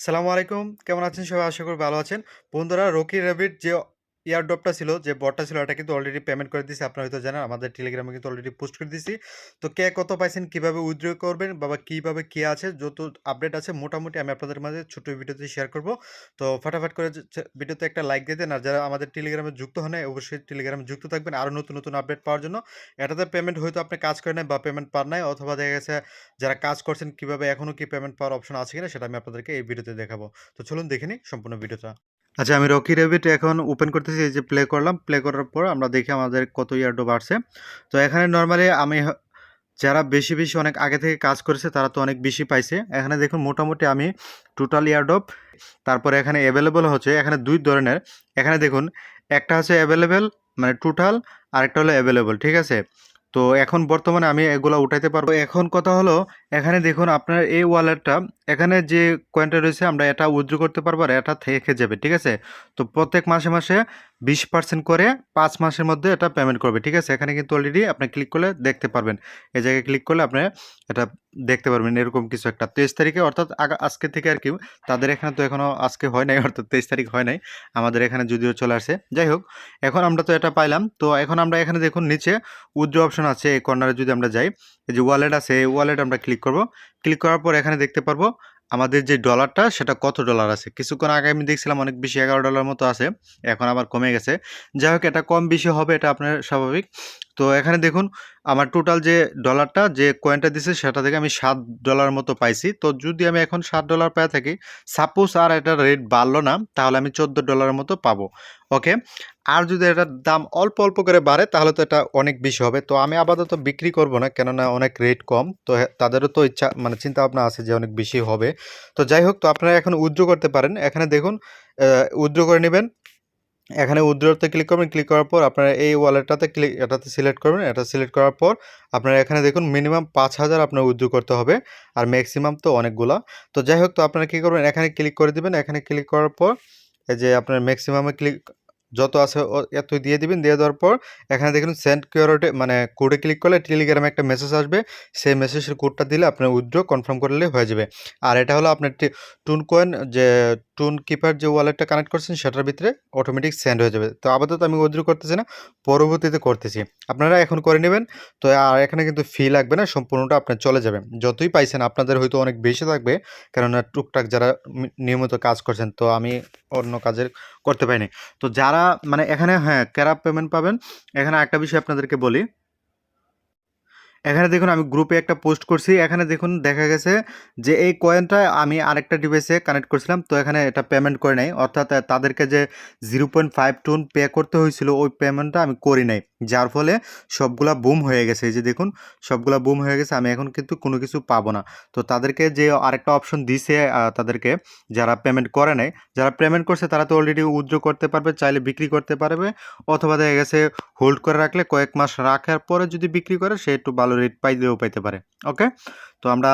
সালামু আলাইকুম। কেমন আছেন সবাই? আশা করি ভালো আছেন। বন্ধুরা রকি র‍্যাবিট যে এয়ারড্রপটা ছিল, যে বটটা ছিল এটা কিন্তু অলরেডি পেমেন্ট করে দিয়েছি আপনারা হয়তো জানেন আমাদের টেলিগ্রামে কিন্তু অলরেডি পোস্ট করে দিয়েছি তো কে কত পাইছেন, কীভাবে উইথড্র করবেন বা কীভাবে কে আছে যত আপডেট আছে মোটামুটি আমি আপনাদের মাঝে ছোট্ট ভিডিওতে শেয়ার করব। তো ফাটাফাট করে ভিডিওতে একটা লাইক দিয়ে দেন। আর যারা আমাদের টেলিগ্রামে যুক্ত হন অবশ্যই টেলিগ্রামে যুক্ত থাকবেন আরও নতুন, নতুন আপডেট পাওয়ার জন্য। এটাতে পেমেন্ট হয়তো আপনি কাজ করেন বা পেমেন্ট পান নাই অথবা দেখা গেছে যারা কাজ করছেন কীভাবে এখনও কি পেমেন্ট পাওয়ার অপশন আছে কিনা সেটা আমি আপনাদেরকে এই ভিডিওতে দেখাবো। তো চলুন দেখে নিই সম্পূর্ণ ভিডিওটা। আচ্ছা আমি রকি র‍্যাবিট এখন ওপেন করতেছি। এই যে প্লে করলাম। প্লে করার পর আমরা দেখি আমাদের কত এয়ারড্রপ আসছে। তো এখানে নর্মালি আমি যারা বেশি, বেশি অনেক আগে থেকে কাজ করেছে তারা তো অনেক বেশি পাইছে। এখানে দেখুন মোটামুটি আমি টোটাল এয়ারড্রপ তারপরে এখানে এভেইলেবল হচ্ছে এখানে দুই ধরনের। এখানে দেখুন একটা হচ্ছে অ্যাভেলেবেল মানে টোটাল আরেকটা হলো এভেইলেবল। ঠিক আছে? তো এখন বর্তমানে আমি এগুলো উঠাইতে পারব। এখন কথা হলো এখানে দেখুন আপনার এই ওয়ালেটটা এখানে যে কয়েনটা রয়েছে আমরা এটা উইথড্র করতে পারব আর এটা থেকে যাবে। ঠিক আছে? তো প্রত্যেক মাসে, মাসে 20% করে পাঁচ মাসের মধ্যে এটা পেমেন্ট করবে। ঠিক আছে? এখানে কিন্তু অলরেডি আপনি ক্লিক করলে দেখতে পারবেন। এই জায়গায় ক্লিক করলে আপনি এটা দেখতে পারবেন এরকম কিছু একটা। ২৩ তারিখে অর্থাৎ আজকে থেকে আর কি তাদের এখানে তো এখনও আজকে হয় নাই অর্থাৎ ২৩ তারিখ হয় নাই। আমাদের এখানে যদিও চলে আসে যাই হোক এখন আমরা তো এটা পাইলাম। তো এখন আমরা এখানে দেখুন নিচে উইথড্র অপশন আছে এই কর্নারে যদি আমরা যাই, এই যে ওয়ালেট আছে এই ওয়ালেট আমরা ক্লিক করব। ক্লিক করার পর এখানে দেখতে পারব আমাদের যে ডলারটা সেটা কত ডলার আছে। কিছুক্ষণ আগে আমি দেখছিলাম অনেক বেশি $১১ মতো আছে। এখন আবার কমে গেছে। যাই হোক, এটা কম বেশি হবে, এটা আপনার স্বাভাবিক। তো এখানে দেখুন আমার টোটাল যে ডলারটা যে কয়েনটা দিছে সেটা থেকে আমি সাত ডলার মতো পাইছি। তো যদি আমি এখন সাত ডলার পেয়ে থাকি, সাপোজ আর এটার রেট বাড়লো না তাহলে আমি $14 মতো পাবো। ওকে? আর যদি এটার দাম অল্প, অল্প করে বাড়ে তাহলে তো এটা অনেক বেশি হবে। তো আমি আপাতত বিক্রি করব না। কেননা অনেক রেট কম। তো তাদেরও তো ইচ্ছা মানে চিন্তাভাবনা আছে যে অনেক বেশি হবে। তো যাই হোক তো আপনারা এখন উইথড্র করতে পারেন। এখানে দেখুন অ্যা করে নিবেন। এখানে উইথড্রতে ক্লিক করবেন। ক্লিক করার পর আপনারা এই ওয়ালেটটাতে ক্লিক এটাতে সিলেক্ট করবেন। এটা সিলেক্ট করার পর আপনারা এখানে দেখুন মিনিমাম ৫০০০ আপনার উইথড্র করতে হবে। আর ম্যাক্সিমাম তো অনেকগুলা। তো যাই হোক, তো আপনারা কী করবেন, এখানে ক্লিক করে দিবেন। এখানে ক্লিক করার পর এই যে আপনার ম্যাক্সিমামে ক্লিক যত আছে ও, এতই দিয়ে দিবেন। দিয়ে দেওয়ার পর এখানে দেখুন সেন্ড কিউআরটে মানে কোডে ক্লিক করলে টেলিগ্রামে একটা মেসেজ আসবে। সেই মেসেজের কোডটা দিলে আপনার উইথড্র কনফার্ম করলেই হয়ে যাবে। আর এটা হলো আপনার টুন কয়েন যে টুন কিপার যে ওয়ালেটটা কানেক্ট করছেন সেটার ভিতরে অটোমেটিক সেন্ড হয়ে যাবে। তো আপাতত আমি উইথড্র করতেছি না। পরবর্তীতে করতেছি। আপনারা এখন করে নেবেন তো আর এখানে কিন্তু ফি লাগবে না। সম্পূর্ণটা আপনার চলে যাবে। যতই পাইছেন আপনাদের হয়তো অনেক বেশি থাকবে। কেননা টুকটাক যারা নিয়মিত কাজ করছেন। তো আমি অন্য কাজের করতে পারি নাই। তো যারা মানে এখানে হ্যাঁ, কারা পেমেন্ট পাবেন এখানে আরেকটা বিষয় আপনাদেরকে বলি। এখানে দেখুন আমি গ্রুপে একটা পোস্ট করছি। এখানে দেখুন দেখা গেছে যে এই কয়েনটা আমি আরেকটা ডিভাইসে কানেক্ট করছিলাম। তো এখানে এটা পেমেন্ট করে নাই। অর্থাৎ তাদেরকে যে 0.5 টুন পে করতে হয়েছিল ওই পেমেন্টটা আমি করি নাই। যার ফলে সবগুলা বুম হয়ে গেছে। এই যে দেখুন সবগুলা বুম হয়ে গেছে। আমি এখন কিন্তু কোনো কিছু পাবো না। তো তাদেরকে যে আরেকটা অপশন দিছে তাদেরকে যারা পেমেন্ট করে নাই, যারা পেমেন্ট করছে তারা তো অলরেডি উইথড্র করতে পারবে, চাইলে বিক্রি করতে পারবে অথবা দেখা গেছে হোল্ড করে রাখলে কয়েক মাস রাখার পরে যদি বিক্রি করে সে একটু ভালো রেট পাইলেও পাইতে পারে। ওকে? তো আমরা